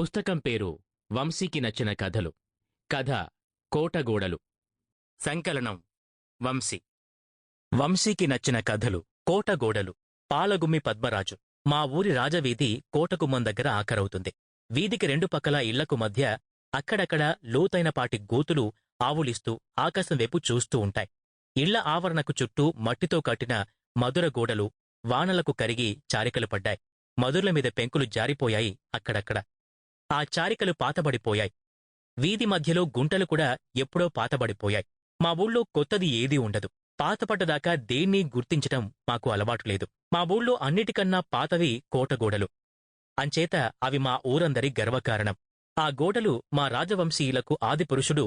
పుస్తకం పేరు వంశీకి నచ్చిన కథలు. కథ కోటగోడలు. సంకలనం వంశీ. వంశీకి నచ్చిన కథలు కోటగోడలు. పాలగుమ్మి పద్మరాజు. మా ఊరి రాజవీధి కోటగుమ్మం దగ్గర ఆఖరవుతుంది. వీధికి రెండు పక్కల ఇళ్ళకు మధ్య అక్కడక్కడ లోతైనపాటి గోతులు ఆవులిస్తూ ఆకాశం వైపు చూస్తూ ఉంటాయి. ఇళ్ళ ఆవరణకు చుట్టూ మట్టితో కట్టిన మధుర గోడలు వానలకు కరిగి చారికలు పడ్డాయి. మధుర్ల మీద పెంకులు జారిపోయాయి అక్కడక్కడ. ఆ చారికలు పాతబడిపోయాయి. వీధి మధ్యలో గుంటలు కూడా ఎప్పుడో పాతబడిపోయాయి. మా ఊళ్ళో కొత్తది ఏదీ ఉండదు. పాతపడ్డదాకా దేన్నీ గుర్తించటం మాకు అలవాటు లేదు. మా ఊళ్ళో అన్నిటికన్నా పాతవి కోటగోడలు అంచేత అవి మా ఊరందరి గర్వకారణం. ఆ గోడలు మా రాజవంశీయులకు ఆదిపురుషుడు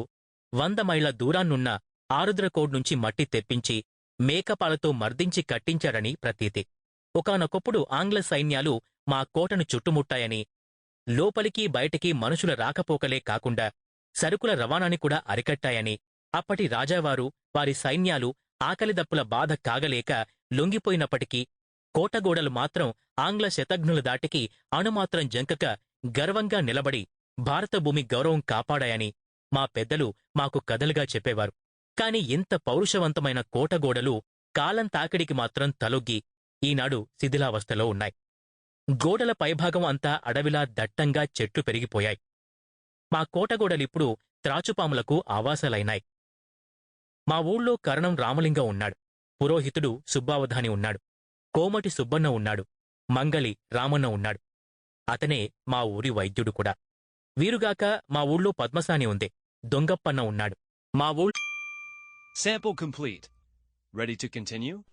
వంద మైళ్ళ దూరాన్నున్న ఆరుద్రకోడ్ నుంచి మట్టి తెప్పించి మేకపాలతో మర్దించి కట్టించారని ప్రతీతి. ఒకానొకప్పుడు ఆంగ్ల సైన్యాలు మా కోటను చుట్టుముట్టాయని లోపలికి బయటికి మనుషుల రాకపోకలే కాకుండా సరుకుల రవాణాని కూడా అరికట్టాయని. అప్పటి రాజావారు వారి సైన్యాలు ఆకలిదప్పుల బాధ కాగలేక లొంగిపోయినప్పటికీ కోటగోడలు మాత్రం ఆంగ్ల శతఘ్నుల దాటికి అణుమాత్రం జంకక గర్వంగా నిలబడి భారతభూమి గౌరవం కాపాడాయని మా పెద్దలు మాకు కథలుగా చెప్పేవారు. కాని ఇంత పౌరుషవంతమైన కోటగోడలు కాలం తాకిడికి మాత్రం తలొగ్గి ఈనాడు శిథిలావస్థలో ఉన్నాయి. గోడల పైభాగం అంతా అడవిలా దట్టంగా చెట్లు పెరిగిపోయాయి. మా కోటగోడలిప్పుడు త్రాచుపాములకు ఆవాసాలైనాయి. మా ఊళ్ళో కరణం రామలింగం ఉన్నాడు. పురోహితుడు సుబ్బావధాని ఉన్నాడు. కోమటి సుబ్బన్న ఉన్నాడు. మంగళి రామన్న ఉన్నాడు. అతనే మా ఊరి వైద్యుడు కూడా. వీరుగాక మా ఊళ్ళో పద్మసాని ఉంది. దొంగప్పన్న ఉన్నాడు. మా ఊళ్ళో Sample complete. Ready to continue?